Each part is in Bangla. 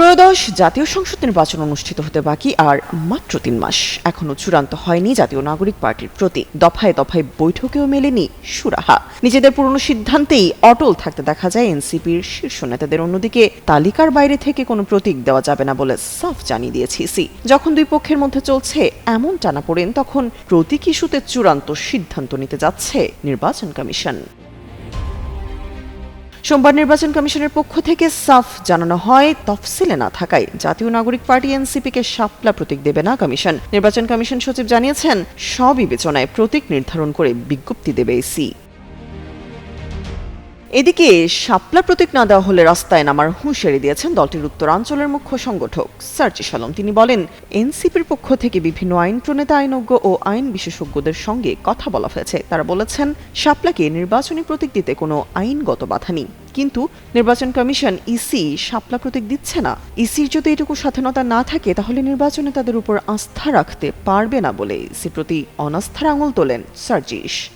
ত্রয়োদশ জাতীয় সংসদ নির্বাচন অনুষ্ঠিত হতে বাকি আর মাত্র তিন মাস। এখনও চূড়ান্ত হয়নি জাতীয় নাগরিক পার্টির প্রতি। দফায় দফায় বৈঠকেও মেলেনি সুরাহা। নিজেদের পুরনো সিদ্ধান্তেই অটল থাকতে দেখা যায় এনসিপির শীর্ষ নেতাদের। অন্যদিকে তালিকার বাইরে থেকে কোনো প্রতীক দেওয়া যাবে না বলে সাফ জানিয়ে দিয়েছে ইসি। যখন দুই পক্ষের মধ্যে চলছে এমন টানাপোড়েন, তখন প্রতীক ইস্যুতে চূড়ান্ত সিদ্ধান্ত নিতে যাচ্ছে নির্বাচন কমিশন। সোমবার নির্বাচন কমিশনের পক্ষ থেকে সাফ জানানো হয়, তফসিলে না থাকায় জাতীয় নাগরিক পার্টি এনসিপিকে সাপলা প্রতীক দেবে না কমিশন। নির্বাচন কমিশন সচিব জানিয়েছেন সবিবেচনায় প্রতীক নির্ধারণ করে বিজ্ঞপ্তি দেবে ইসি এদিকে শাপলা প্রতীক না দেওয়া হলে রাস্তায় নামার হুঁশিয়ারি দিয়েছেন দলটির উত্তরাঞ্চলের মুখ্য সংগঠক। সার্জিস আলম তিনি বলেন, এনসিপির পক্ষ থেকে বিভিন্ন আইন প্রণেতা, আইনজ্ঞ ও আইন বিশেষজ্ঞদের সঙ্গে কথা বলা হয়েছে। তারা বলেছেন, শাপলাকে নির্বাচনী প্রতীক দিতে কোনো আইনগত বাধা নেই। কিন্তু নির্বাচন কমিশন, ইসি, শাপলা প্রতীক দিচ্ছে না। ইসির যদি এটুকু স্বাধীনতা না থাকে, তাহলে নির্বাচনে তাদের উপর আস্থা রাখতে পারবে না বলে ইসির প্রতি অনাস্থার আঙুল তোলেন সার্জিস।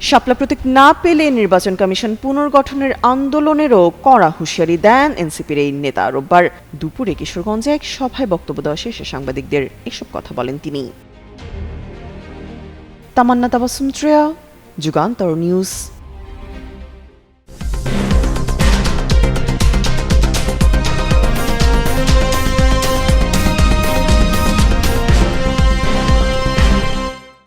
শাপলা প্রতীক না পেলে নির্বাচন কমিশন পুনর্গঠনের আন্দোলনেরও কড়া হুঁশিয়ারি দেন এনসিপির এই নেতা। রোববার দুপুরে কিশোরগঞ্জে এক সভায় বক্তব্য দেওয়া শেষে সাংবাদিকদের এসব কথা বলেন তিনি। তামান্না তাবাসুম যুগান্তর নিউজ।